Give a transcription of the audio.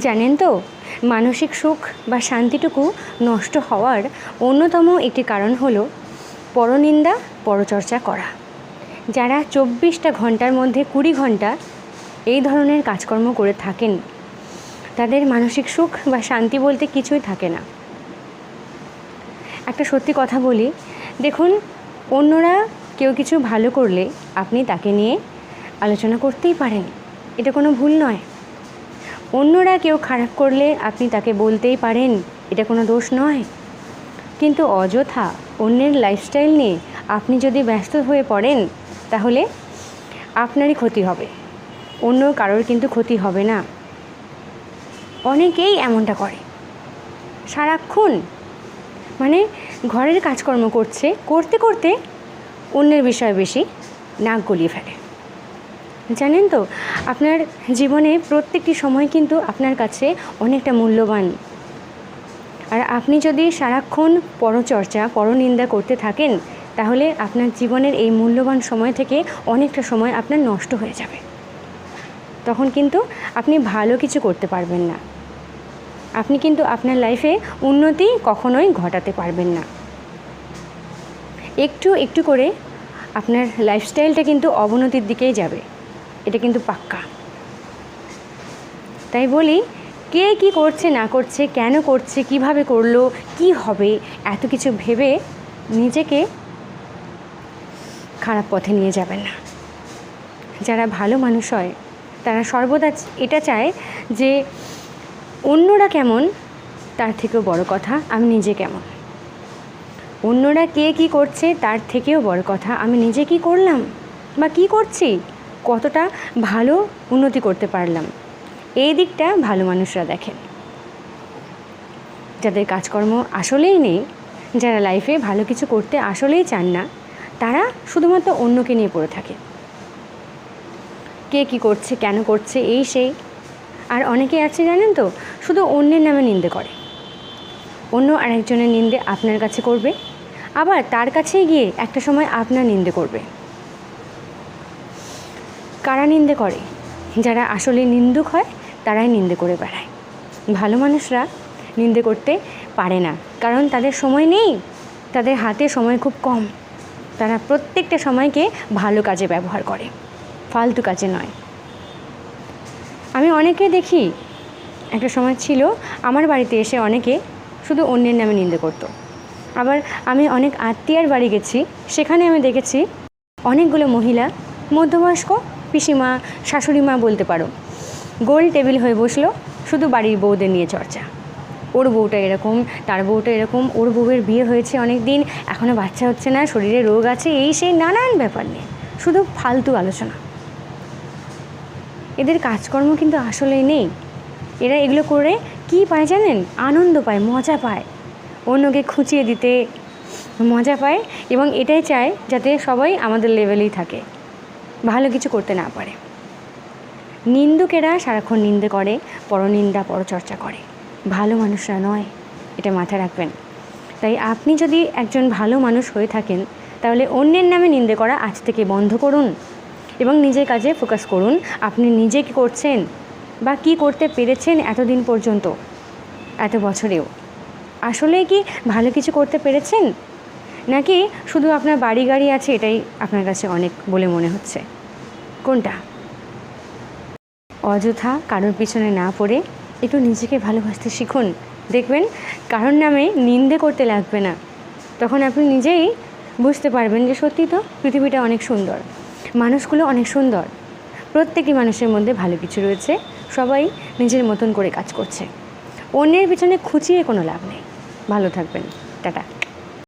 জানেন তো, মানসিক সুখ বা শান্তিটুকু নষ্ট হওয়ার অন্যতম একটি কারণ হলো পরনিন্দা, পরচর্চা করা। যারা চব্বিশটা ঘণ্টার মধ্যে কুড়ি ঘণ্টা এই ধরনের কাজকর্ম করে থাকেন, তাদের মানসিক সুখ বা শান্তি বলতে কিছুই থাকে না। একটা সত্যি কথা বলি, দেখুন, অন্যরা কেউ কিছু ভালো করলে আপনি তাকে নিয়ে আলোচনা করতেই পারেন। এটা কোনো ভুল নয়। অন্যরা কেউ খারাপ করলে আপনি তাকে বলতেই পারেন, এটা কোনো দোষ নয়। কিন্তু অযথা অন্যের লাইফস্টাইল নিয়ে আপনি যদি ব্যস্ত হয়ে পড়েন, তাহলে আপনারই ক্ষতি হবে। অন্য কারোর কিন্তু ক্ষতি হবে না। অনেকেই এমনটা করে। সারাক্ষণ মানে ঘরের কাজকর্ম করছে, করতে করতে অন্যের বিষয়ে বেশি নাক গলিয়ে ফেলে। জানেন তো, আপনার জীবনে প্রত্যেকটি সময় কিন্তু আপনার কাছে অনেকটা মূল্যবান। আর আপনি যদি সারাক্ষণ পরচর্চা, পরনিন্দা করতে থাকেন, তাহলে আপনার জীবনের এই মূল্যবান সময় থেকে অনেকটা সময় আপনার নষ্ট হয়ে যাবে। তখন কিন্তু আপনি ভালো কিছু করতে পারবেন না। আপনি কিন্তু আপনার লাইফে উন্নতি কখনোই ঘটাতে পারবেন না। একটু একটু করে আপনার লাইফস্টাইলটা কিন্তু অবনতির দিকেই যাবে। এটা কিন্তু পাক্কা। তাই বলি, কে কি করছে, না করছে, কেন করছে, কীভাবে করল, কি হবে, এত কিছু ভেবে নিজেকে খারাপ পথে নিয়ে যাবেন না। যারা ভালো মানুষ হয়, তারা সর্বদা এটা চায় যে অন্যরা কেমন, তার থেকেও বড় কথা, আমি নিজে কেমন। অন্যরা কে কি করছে, তার থেকেও বড় কথা, আমি নিজে কি করলাম, বা কি করছি? কতটা ভালো উন্নতি করতে পারলাম। এই দিকটা ভালো মানুষরা দেখেন যাদের কাজকর্ম আসলেই নেই, যারা লাইফে ভালো কিছু করতে আসলেই চান না, তারা শুধুমাত্র অন্যকে নিয়ে পড়ে থাকে। কে কি করছে, কেন করছে, এই সেই। আর অনেকে আছে জানেন তো, শুধু অন্যের নামে নিন্দে করে। অন্য আরেকজনের নিন্দে আপনার কাছে করবে, আবার তার কাছে গিয়ে একটা সময় আপনার নিন্দে করবে। কারা নিন্দে করে? যারা আসলে নিন্দুক হয়, তারাই নিন্দে করে বেড়ায়। ভালো মানুষরা নিন্দে করতে পারে না, কারণ তাদের সময় নেই। তাদের হাতে সময় খুব কম। তারা প্রত্যেকটা সময়কে ভালো কাজে ব্যবহার করে, ফালতু কাজে নয়। আমি অনেকে দেখি, একটা সময় ছিল, আমার বাড়িতে এসে অনেকে শুধু অন্যের নামে নিন্দে করতো। আবার আমি অনেক আত্মীয়ার বাড়ি গেছি, সেখানে আমি দেখেছি অনেকগুলো মহিলা মধ্যবয়স্ক পিসিমা শাশুড়ি মা বলতে পারো। গোল টেবিল হয়ে বসল, শুধু বাড়ির বউদের নিয়ে চর্চা। ওর বউটা এরকম, তার বউটা এরকম, ওর বউয়ের বিয়ে হয়েছে অনেক দিন এখনও বাচ্চা হচ্ছে না, শরীরে রোগ আছে, এই সেই নানান ব্যাপার নিয়ে, শুধু ফালতু আলোচনা। এদের কাজকর্ম কিন্তু আসলেই নেই। এরা এগুলো করে কি পায় জানেন? আনন্দ পায়, মজা পায়। অন্যকে খুঁচিয়ে দিতে মজা পায় এবং এটাই চায় যাতে সবাই আমাদের লেভেলেই থাকে। ভালো কিছু করতে না পারে। নিন্দুকেরা সারাক্ষণ নিন্দে করে, পরনিন্দা, পরচর্চা করে। ভালো মানুষরা নয়, এটা মাথায় রাখবেন। তাই আপনি যদি একজন ভালো মানুষ হয়ে থাকেন, তাহলে অন্যের নামে নিন্দে করা আজ থেকে বন্ধ করুন এবং নিজের কাজে ফোকাস করুন, আপনি নিজে কী করছেন বা কি করতে পেরেছেন এতদিন পর্যন্ত, এত বছরেও। আসলে কি ভালো কিছু করতে পেরেছেন? নাকি শুধু আপনার বাড়ি গাড়ি আছে এটাই আপনার কাছে অনেক বলে মনে হচ্ছে? কোনটা? অযথা কারোর পিছনে না পড়ে একটু নিজেকে ভালোবাসতে শিখুন। দেখবেন কারোর নামে নিন্দে করতে লাগবে না। তখন আপনি নিজেই বুঝতে পারবেন যে সত্যি তো পৃথিবীটা অনেক সুন্দর। মানুষগুলো অনেক সুন্দর। প্রত্যেকটি মানুষের মধ্যে ভালো কিছু রয়েছে। সবাই নিজের মতন করে কাজ করছে। অন্যের পিছনে খুঁচিয়ে কোনো লাভ নেই। ভালো থাকবেন। টাটা।